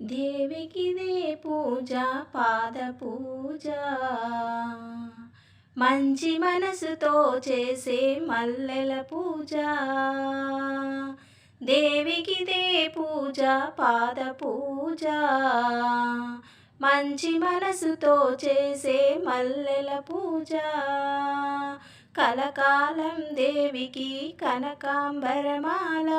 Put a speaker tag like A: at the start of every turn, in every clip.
A: దేవికిదే పూజ పాద పూజ. మంచి మనసుతో చేసే మల్లెల పూజ. దేవికిదే పూజ పాద పూజ. మంచి మనసుతో చేసే మల్లెల పూజ. కలకాలం దేవికి కనకాంబరమాల.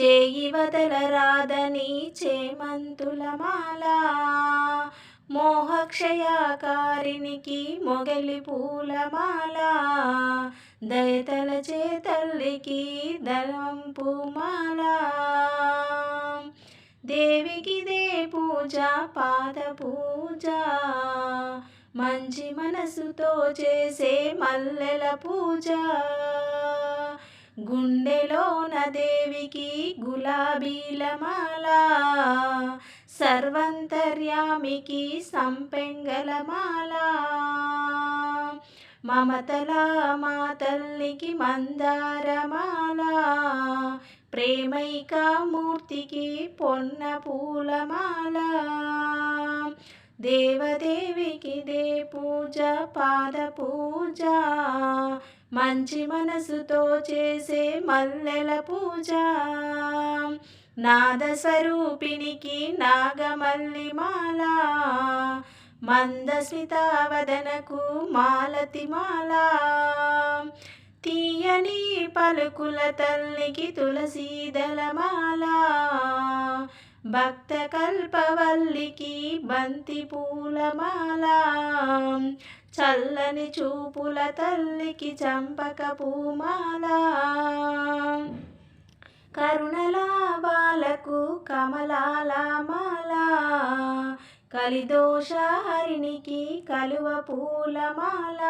A: చేయి వదలరాదని చేమంతులమాల మోహక్షయాకారినికి మొగలి పూలమాల దయతల చేతల్లికి దళం పూమాల దేవికిదే పూజ పాద పూజ. మంచి మనసుతో చేసే మల్లెల పూజ. గుండెలోన దేవికి గులాబీల మాల సర్వంతర్యామికి సంపెంగల మాల మమతల మా తల్లికి మందారమాల ప్రేమైక మూర్తికి పొన్న పూలమాల దేవదేవికి దే పూజ పాద పూజ. మంచి మనసుతో చేసే మల్లెల పూజ. నాద స్వరూపినికి నాగమల్లి మాల మందస్మితావదనకు మాలతి మాల తీయని పలుకుల తల్లికి తులసీదల మాల భక్త కల్పవల్లికి బంతి పూలమాల చల్లని చూపుల తల్లికి చంపక పూమాల. కరుణలాభాలకు కమలాల మాల కలిదోష కలువ పూలమాల.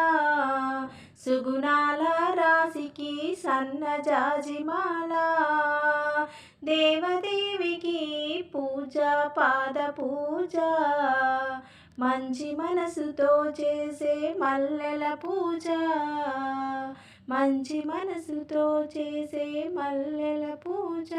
A: సుగుణాల రాశికి సన్నజాజిమాల దేవ పూజ పాద పూజ. మంచి మనసుతో చేసే మల్లెల పూజ. మంచి మనసుతో చేసే మల్లెల పూజ.